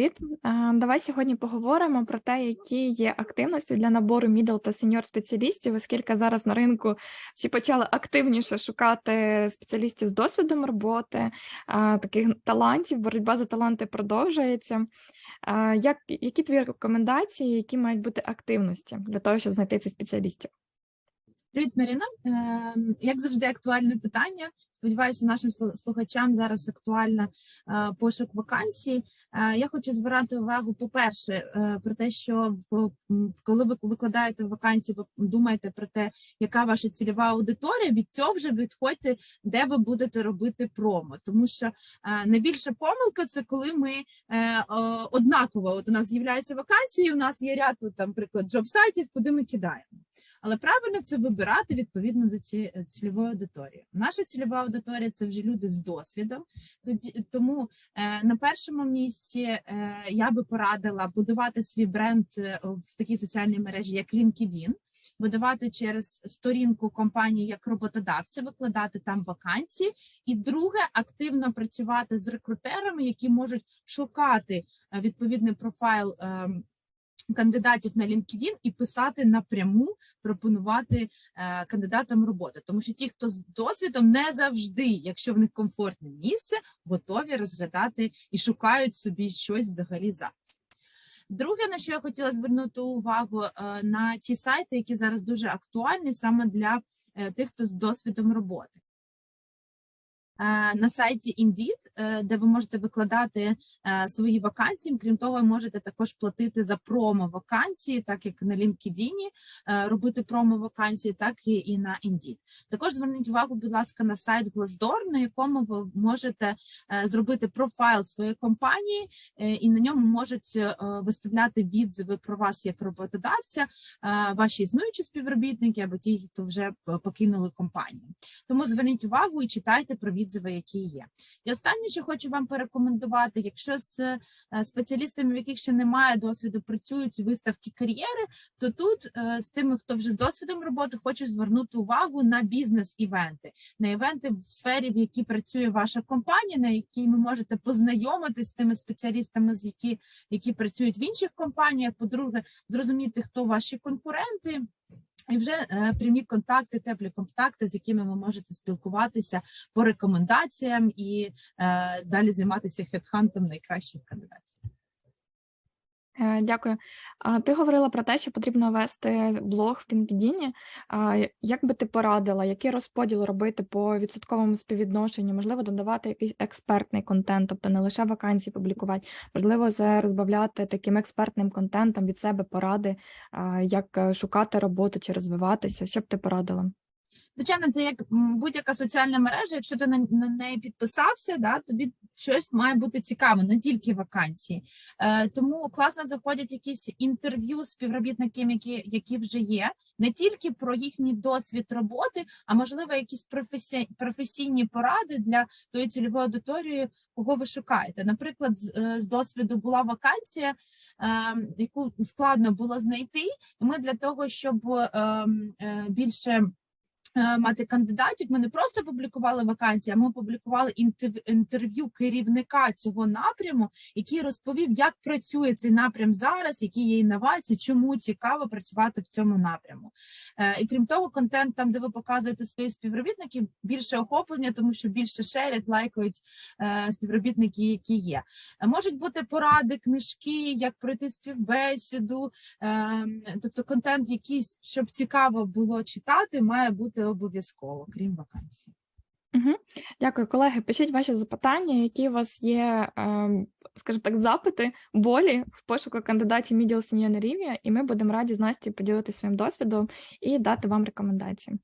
привіт. Е, Давай сьогодні поговоримо про те, які є активності для набору middle та senior спеціалістів, оскільки зараз на ринку всі почали активніше шукати спеціалістів з досвідом роботи, е, таких талантів. Боротьба за таланти продовжується. Е, Як, які твої рекомендації, які мають бути активності для того, щоб знайти цих спеціалістів? Привіт, Маріна. Ем, Як завжди, актуальне питання. Сподіваюся, нашим слу- слухачам зараз актуальна е, пошук вакансій. Е, Я хочу звернути увагу, по-перше, е, про те, що коли ви викладаєте вакансію, ви думаєте про те, яка ваша цільова аудиторія. Від цього вже відходьте, де ви будете робити промо. Тому що найбільша помилка це коли ми однаково. От у нас з'являються вакансії, у нас є ряд, там, приклад, джоб-сайтів, куди ми кидаємо. Але правильно це вибирати відповідно до цієї е, цільової аудиторії. Наша цільова аудиторія це вже люди з досвідом. Тому е, на першому місці е, я би порадила будувати свій бренд в такій соціальній мережі, як LinkedIn, видавати через сторінку компанії як роботодавця, викладати там вакансії. І друге, активно працювати з рекрутерами, які можуть шукати відповідний профайл. Кандидатів на LinkedIn і писати напряму, пропонувати е, кандидатам роботи, тому що ті, хто з досвідом, не завжди, якщо в них комфортне місце, готові розглядати і шукають собі щось взагалі зараз. Друге, на що я хотіла звернути увагу е, на ті сайти, які зараз дуже актуальні саме для е, тих, хто з досвідом роботи. Е, На сайті Indeed, е, де ви можете викладати е, свої вакансії. Крім того, ви можете також платити за промо вакансії, так як на LinkedIn, робити промо вакансії, так і, на Indeed. Також зверніть увагу, будь ласка, на сайт Glassdoor, на якому ви можете зробити профайл своєї компанії, і на ньому можуть виставляти відзиви про вас як роботодавця, ваші існуючі співробітники або ті, хто вже покинули компанію. Тому зверніть увагу і читайте про відзиви, які є. І останнє, що хочу вам порекомендувати, якщо з е, спеціалістами, в яких ще немає досвіду, працюють виставки кар'єри, то тут е, з тими, хто вже з досвідом роботи, хочу звернути увагу на бізнес-івенти, на івенти в сфері, в якій працює ваша компанія, на якій ви можете познайомитись з тими спеціалістами, з які, які працюють в інших компаніях. По-друге, зрозуміти, хто ваші конкуренти. І вже е, прямі контакти, теплі контакти, з якими ви можете спілкуватися по рекомендаціям і е, далі займатися хедхантом найкращих кандидатів. Дякую. Ти говорила про те, що потрібно вести блог в LinkedIn. Як би ти порадила, який розподіл робити по відсотковому співвідношенню? Можливо, додавати якийсь експертний контент, тобто не лише вакансії публікувати, можливо, розбавляти таким експертним контентом від себе поради, як е, шукати роботу чи розвиватися. Що б ти порадила? Звичайно, це як будь-яка соціальна мережа. Якщо ти на неї підписався, да, тобі щось має бути цікаво, не тільки вакансії. Е, тому класно заходять якісь інтерв'ю з співробітниками, які, які вже є, не тільки про їхній досвід роботи, а можливо, якісь професі, професійні поради для тої цільової аудиторії, кого ви шукаєте. Наприклад, з, е, досвіду була вакансія, е, яку складно було знайти. І ми для того, щоб е, е, більше мати кандидатів. Ми не просто публікували вакансії, а ми публікували інтерв'ю керівника цього напряму, який розповів, як працює цей напрям зараз, які є інновації, чому цікаво працювати в цьому напряму. Е, І крім того, контент там, де ви показуєте своїх співробітників, більше охоплення, тому що більше шерять, лайкають е, співробітники, які є. Е, Можуть бути поради, книжки, як пройти співбесіду, Ем, Тобто контент, якийсь, щоб цікаво було читати, має бути обов'язково, крім вакансій. Угу. Дякую, колеги. Пишіть ваші запитання, які у вас є, ем, скажімо так, запити, болі в пошуку кандидатів Middle Senior рівні, і ми будемо раді з Настю поділитися своїм досвідом і дати вам рекомендації.